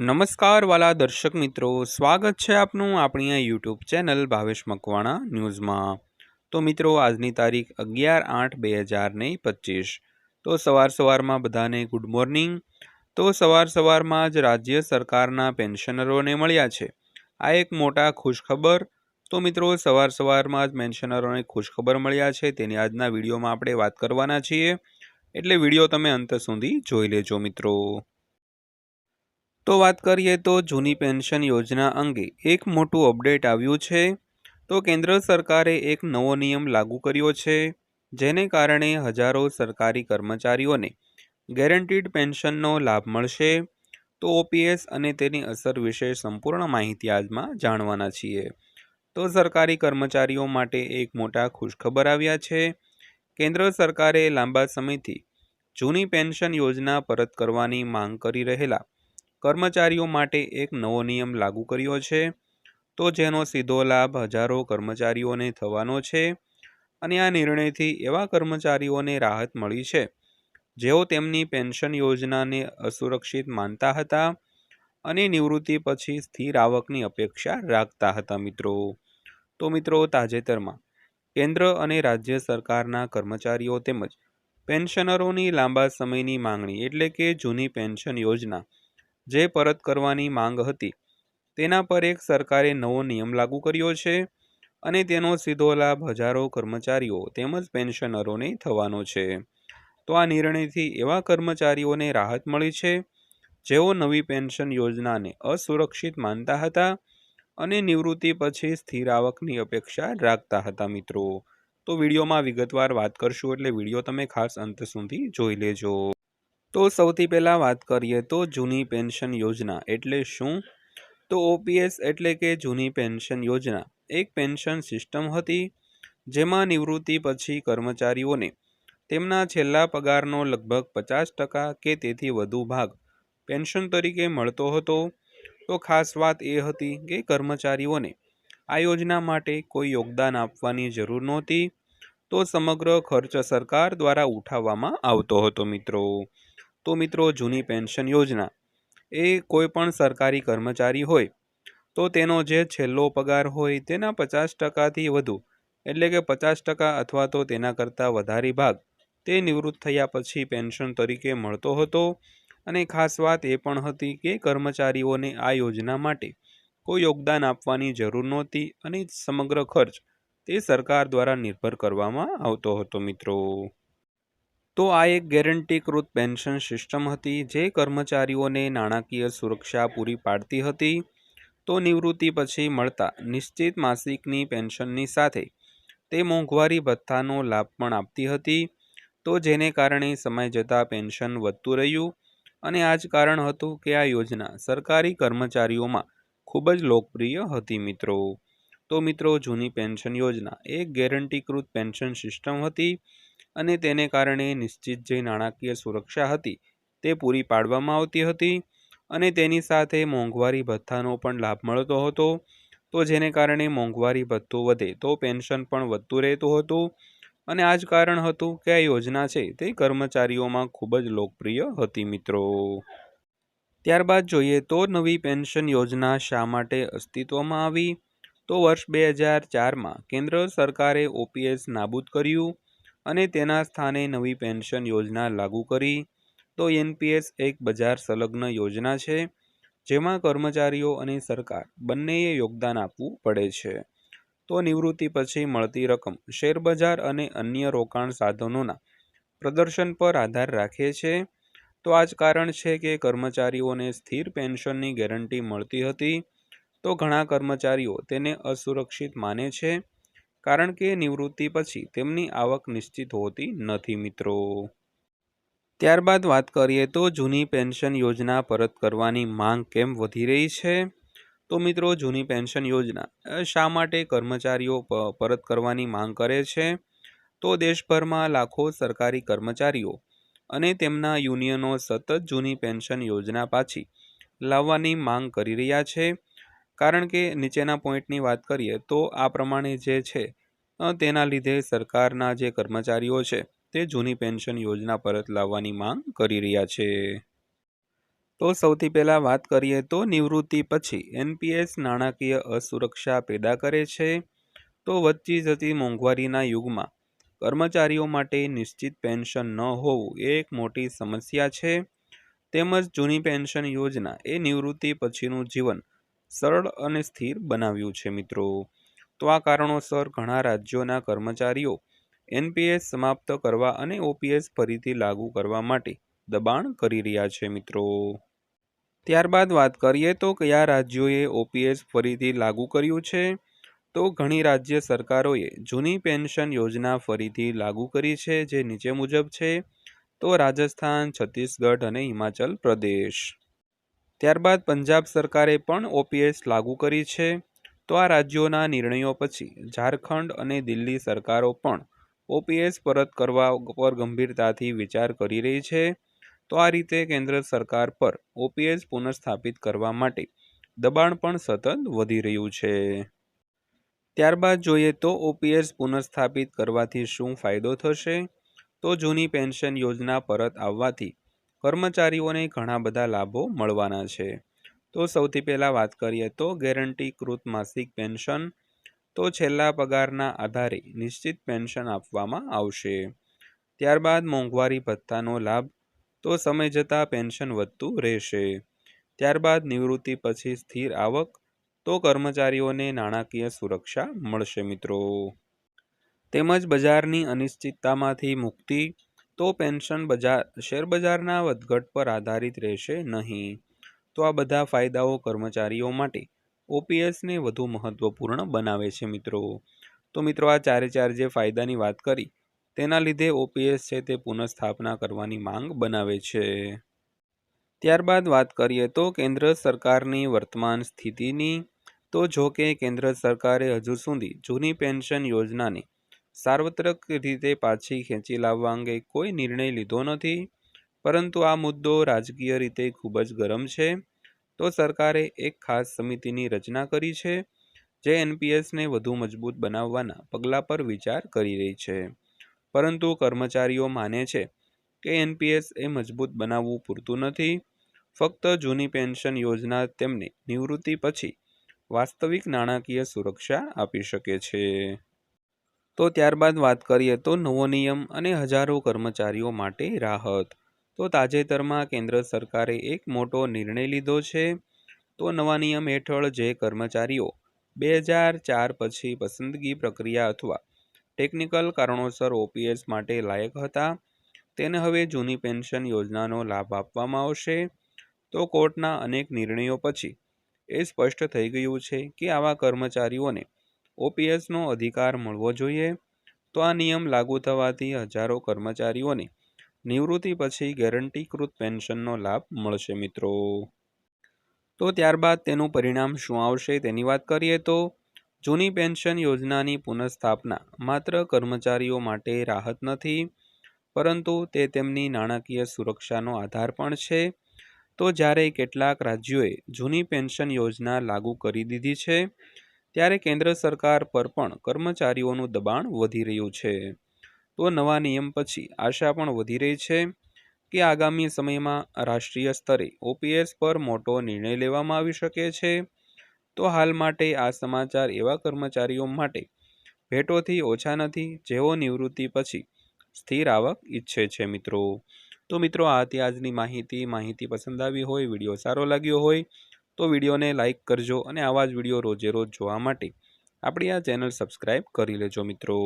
નમસ્કાર વાલા દર્શક મિત્રો, સ્વાગત છે આપનું આપણી આ યુટ્યુબ ચેનલ ભાવેશ મકવાણા ન્યૂઝમાં. તો મિત્રો, આજની તારીખ અગિયાર આઠ બે હજાર ને પચીસ. તો સવાર સવારમાં બધાને ગુડ મોર્નિંગ તો સવાર સવારમાં જ રાજ્ય સરકારના પેન્શનરોને મળ્યા છે. આ એક મોટા ખુશખબર. તો મિત્રો, સવાર સવારમાં જ પેન્શનરોને ખુશખબર મળ્યા છે. તેની આજના વિડીયોમાં આપણે વાત કરવાના છીએ. એટલે વીડિયો તમે અંત સુધી જોઈ લેજો મિત્રો. તો વાત કરીએ તો જૂની પેન્શન યોજના અંગે એક મોટું અપડેટ આવ્યું છે. તો કેન્દ્ર સરકારે એક નવો નિયમ લાગુ કર્યો છે, જેને કારણે હજારો સરકારી કર્મચારીઓને ગેરંટીડ પેન્શનનો લાભ મળશે. તો ઓપીએસ અને તેની અસર વિશે સંપૂર્ણ માહિતી આજમાં જાણવાના છીએ. તો સરકારી કર્મચારીઓ માટે એક મોટા ખુશખબર આવ્યા છે. કેન્દ્ર સરકારે લાંબા સમયથી જૂની પેન્શન યોજના પરત કરવાની માંગ કરી રહેલા કર્મચારીઓ માટે એક નવો નિયમ લાગુ કર્યો છે. તો જેનો સીધો લાભ હજારો કર્મચારીઓને થવાનો છે અને આ નિર્ણયથી એવા કર્મચારીઓને રાહત મળી છે. જેઓ તેમની પેન્શન યોજનાને અસુરક્ષિત માનતા હતા અને નિવૃત્તિ પછી સ્થિર આવકની અપેક્ષા રાખતા હતા મિત્રો. તો મિત્રો તાજેતરમાં કેન્દ્ર અને રાજ્ય સરકારના કર્મચારીઓ તેમજ પેન્શનરોની લાંબા સમયની માંગણી એટલે કે જૂની પેન્શન યોજના જે પરત કરવાની માંગ હતી. તેના પર એક સરકારે નવો નિયમ લાગુ કર્યો છે અને તેનો સીધો લાભ હજારો કર્મચારીઓ તેમજ પેન્શનરોને થવાનો છે. તો આ નિર્ણયથી એવા કર્મચારીઓને રાહત મળી છે, જેઓ નવી પેન્શન યોજનાને અસુરક્ષિત માનતા હતા અને નિવૃત્તિ પછી સ્થિર આવકની અપેક્ષા રાખતા હતા મિત્રો. તો વિડીયોમાં વિગતવાર વાત કરશું એટલે વીડિયો તમે ખાસ અંત સુધી જોઈ લેજો. તો સૌથી પહેલાં વાત કરીએ તો જૂની પેન્શન યોજના. એટલે શું? તો ઓપીએસ એટલે કે જૂની પેન્શન યોજના. એક પેન્શન સિસ્ટમ હતી, જેમાં નિવૃત્તિ પછી કર્મચારીઓને તેમના છેલ્લા પગારનો લગભગ પચાસ ટકા કે તેથી વધુ ભાગ પેન્શન તરીકે મળતો હતો. તો ખાસ વાત એ હતી કે કર્મચારીઓને આ યોજના માટે કોઈ યોગદાન આપવાની જરૂર નહોતી. તો સમગ્ર ખર્ચ સરકાર દ્વારા ઉઠાવવામાં આવતો હતો મિત્રો. તો મિત્રો જૂની પેન્શન યોજના. એ કોઈ પણ સરકારી કર્મચારી હોય, તો તેનો જે છેલ્લો પગાર હોય તેના પચાસ ટકાથી વધુ, એટલે કે પચાસ ટકા અથવા તો તેના કરતાં વધારે ભાગ, તે નિવૃત્ત થયા પછી પેન્શન તરીકે મળતો હતો. અને ખાસ વાત એ પણ હતી કે કર્મચારીઓને આ યોજના માટે કોઈ યોગદાન આપવાની જરૂર નહોતી અને સમગ્ર ખર્ચ તે સરકાર દ્વારા નિર્ભર કરવામાં આવતો હતો મિત્રો. તો આ એક ગેરંટીકૃત પેન્શન સિસ્ટમ હતી જે કર્મચારીઓને નાણાકીય સુરક્ષા પૂરી પાડતી હતી. તો નિવૃત્તિ પછી મળતા નિશ્ચિત માસિકની પેન્શનની સાથે તે મોંઘવારી ભથ્થાનો લાભ પણ આપતી હતી. તો જેને કારણે સમય જતાં પેન્શન વધતું રહ્યું અને આ જ કારણ હતું કે આ યોજના સરકારી કર્મચારીઓમાં ખૂબ જ લોકપ્રિય હતી મિત્રો. તો મિત્રો જૂની પેન્શન યોજના એક ગેરંટીકૃત પેન્શન સિસ્ટમ હતી અને તેને કારણે નિશ્ચિત જે નાણાકીય સુરક્ષા હતી તે પૂરી પાડવામાં આવતી હતી અને તેની સાથે મોંઘવારી ભથ્થાનો પણ લાભ મળતો હતો. તો જેને કારણે મોંઘવારી ભથ્થું વધે તો પેન્શન પણ વધતું રહેતું હતું અને આ જ કારણ હતું કે આ યોજના છે તે કર્મચારીઓમાં ખૂબ જ લોકપ્રિય હતી મિત્રો. ત્યારબાદ જોઈએ તો નવી પેન્શન યોજના શા માટે અસ્તિત્વમાં આવી? તો વર્ષ બે હજાર ચારમાં કેન્દ્ર સરકારે ઓપીએસ નાબૂદ કર્યું. અને તેના સ્થાને નવી પેન્શન યોજના લાગુ કરી. તો એનપીએસ એક બજાર સંલગ્ન યોજના છે, જેમાં કર્મચારીઓ અને સરકાર બંનેએ યોગદાન આપવું પડે છે. તો નિવૃત્તિ પછી મળતી રકમ શેરબજાર અને અન્ય રોકાણ સાધનોના પ્રદર્શન પર આધાર રાખે છે. તો આ જ કારણ છે કે કર્મચારીઓને સ્થિર પેન્શનની ગેરંટી મળતી હતી. તો ઘણા કર્મચારીઓ તેને અસુરક્ષિત માને છે. કારણ કે નિવૃત્તિ પછી તેમની આવક નિશ્ચિત હોતી નથી મિત્રો. ત્યારબાદ વાત કરીએ તો જૂની પેન્શન યોજના પરત કરવાની માંગ કેમ વધી રહી છે? તો મિત્રો, જૂની પેન્શન યોજના શા માટે કર્મચારીઓ પરત કરવાની માંગ કરે છે? તો દેશભરમાં લાખો સરકારી કર્મચારીઓ અને તેમના યુનિયનો સતત જૂની પેન્શન યોજના પાછી લાવવાની માંગ કરી રહ્યા છે. કારણ કે નીચેના પોઈન્ટની વાત કરીએ તો આ પ્રમાણે જે છે તેના લીધે સરકારના જે કર્મચારીઓ છે, તે જૂની પેન્શન યોજના પરત લાવવાની માંગ કરી રહ્યા છે. તો સૌથી પહેલાં વાત કરીએ તો નિવૃત્તિ પછી એનપીએસ નાણાકીય અસુરક્ષા પેદા કરે છે, તો વધતી જતી મોંઘવારીના યુગમાં કર્મચારીઓ માટે નિશ્ચિત પેન્શન ન હોવું એ એક મોટી સમસ્યા છે. તેમજ જૂની પેન્શન યોજના એ નિવૃત્તિ પછીનું જીવન સરળ અને સ્થિર બનાવ્યું છે મિત્રો. તો આ કારણોસર ઘણા રાજ્યોના કર્મચારીઓ એનપીએસ સમાપ્ત કરવા અને ઓપીએસ ફરીથી લાગુ કરવા માટે દબાણ કરી રહ્યા છે મિત્રો. ત્યારબાદ વાત કરીએ તો કયા રાજ્યોએ ઓપીએસ ફરીથી લાગુ કર્યું છે? તો ઘણી રાજ્ય સરકારોએ જૂની પેન્શન યોજના ફરીથી લાગુ કરી છે જે નીચે મુજબ છે. તો રાજસ્થાન, છત્તીસગઢ અને હિમાચલ પ્રદેશ. ત્યારબાદ પંજાબ સરકારે પણ ઓપીએસ લાગુ કરી છે. તો આ રાજ્યોના નિર્ણયો પછી ઝારખંડ અને દિલ્હી સરકારો પણ ઓપીએસ પરત કરવા પર ગંભીરતાથી વિચાર કરી રહી છે. તો આ રીતે કેન્દ્ર સરકાર પર ઓપીએસ પુનઃસ્થાપિત કરવા માટે દબાણ પણ સતત વધી રહ્યું છે. ત્યારબાદ જોઈએ તો ઓપીએસ પુનઃસ્થાપિત કરવાથી શું ફાયદો થશે? તો જૂની પેન્શન યોજના પરત આવવાથી કર્મચારીઓને ઘણા બધા લાભો મળવાના છે. તો સૌથી પહેલાં વાત કરીએ તો ગેરંટીકૃત માસિક પેન્શન. તો છેલ્લા પગારના આધારે નિશ્ચિત પેન્શન આપવામાં આવશે. ત્યારબાદ મોંઘવારી ભથ્થાનો લાભ. તો સમય જતાં પેન્શન વધતું રહેશે. ત્યારબાદ નિવૃત્તિ પછી સ્થિર આવક. તો કર્મચારીઓને નાણાકીય સુરક્ષા મળશે મિત્રો. તેમજ બજારની અનિશ્ચિતતામાંથી મુક્તિ. તો પેન્શન બજાર શેરબજારના વધઘટ પર આધારિત રહેશે નહીં. તો આ બધા ફાયદાઓ કર્મચારીઓ માટે ઓપીએસને વધુ મહત્વપૂર્ણ બનાવે છે મિત્રો. તો મિત્રો, આ ચારે ચાર જે ફાયદાની વાત કરી, તેના લીધે ઓપીએસ છે તે પુનઃસ્થાપના કરવાની માંગ બનાવે છે. ત્યારબાદ વાત કરીએ તો કેન્દ્ર સરકારની વર્તમાન સ્થિતિની. તો જો કે કેન્દ્ર સરકારે હજુ સુધી જૂની પેન્શન યોજનાને સાર્વત્રિક રીતે પાછી ખેંચી લાવવા અંગે કોઈ નિર્ણય લીધો નથી, પરંતુ આ મુદ્દો રાજકીય રીતે ખૂબ જ ગરમ છે. તો સરકારે એક ખાસ સમિતિની રચના કરી છે, જે એનપીએસને વધુ મજબૂત બનાવવાના પગલાં પર વિચાર કરી રહી છે. પરંતુ કર્મચારીઓ માને છે કે એનપીએસ એ મજબૂત બનાવવું પૂરતું નથી. ફક્ત જૂની પેન્શન યોજના તેમને નિવૃત્તિ પછી વાસ્તવિક નાણાકીય સુરક્ષા આપી શકે છે. તો ત્યારબાદ વાત કરીએ તો નવો નિયમ અને હજારો કર્મચારીઓ માટે રાહત. તો તાજેતરમાં કેન્દ્ર સરકારે એક મોટો નિર્ણય લીધો છે. તો નવા નિયમ હેઠળ જે કર્મચારીઓ બે હજાર ચાર પછી પસંદગી પ્રક્રિયા અથવા ટેકનિકલ કારણોસર ઓપીએસ માટે લાયક હતા, તેને હવે જૂની પેન્શન યોજનાનો લાભ આપવામાં આવશે. તો કોર્ટના અનેક નિર્ણયો પછી એ સ્પષ્ટ થઈ ગયું છે કે આવા કર્મચારીઓને ઓપીએસનો અધિકાર મળવો જોઈએ, તો આ નિયમ લાગુ થવાથી હજારો કર્મચારીઓને નિવૃત્તિ પછી ગેરંટીકૃત પેન્શનનો લાભ મળશે મિત્રો. તો ત્યારબાદ તેનું પરિણામ શું આવશે તેની વાત કરીએ તો, જૂની પેન્શન યોજનાની પુનઃસ્થાપના માત્ર કર્મચારીઓ માટે રાહત નથી, પરંતુ તે તેમની નાણાકીય સુરક્ષાનો આધાર પણ છે. તો જ્યારે કેટલાક રાજ્યોએ જૂની પેન્શન યોજના લાગુ કરી દીધી છે ત્યારે કેન્દ્ર સરકાર પર પણ કર્મચારીઓનું દબાણ વધી રહ્યું છે. તો નવા નિયમ પછી આશા પણ વધી રહી છે કે આગામી સમયમાં રાષ્ટ્રીય સ્તરે ઓપીએસ પર મોટો નિર્ણય લેવામાં આવી શકે છે. તો હાલ માટે આ સમાચાર એવા કર્મચારીઓ માટે ભેટોથી ઓછા નથી, જેઓ નિવૃત્તિ પછી સ્થિર આવક ઈચ્છે છે મિત્રો. તો મિત્રો, આ હતી આજની માહિતી. માહિતી પસંદ આવી હોય, વીડિયો સારો લાગ્યો હોય તો વિડીયોને લાઇક કરજો અને આવા જ વીડિયો રોજે રોજ જોવા માટે આપણી આ ચેનલ સબસ્ક્રાઈબ કરી લેજો મિત્રો.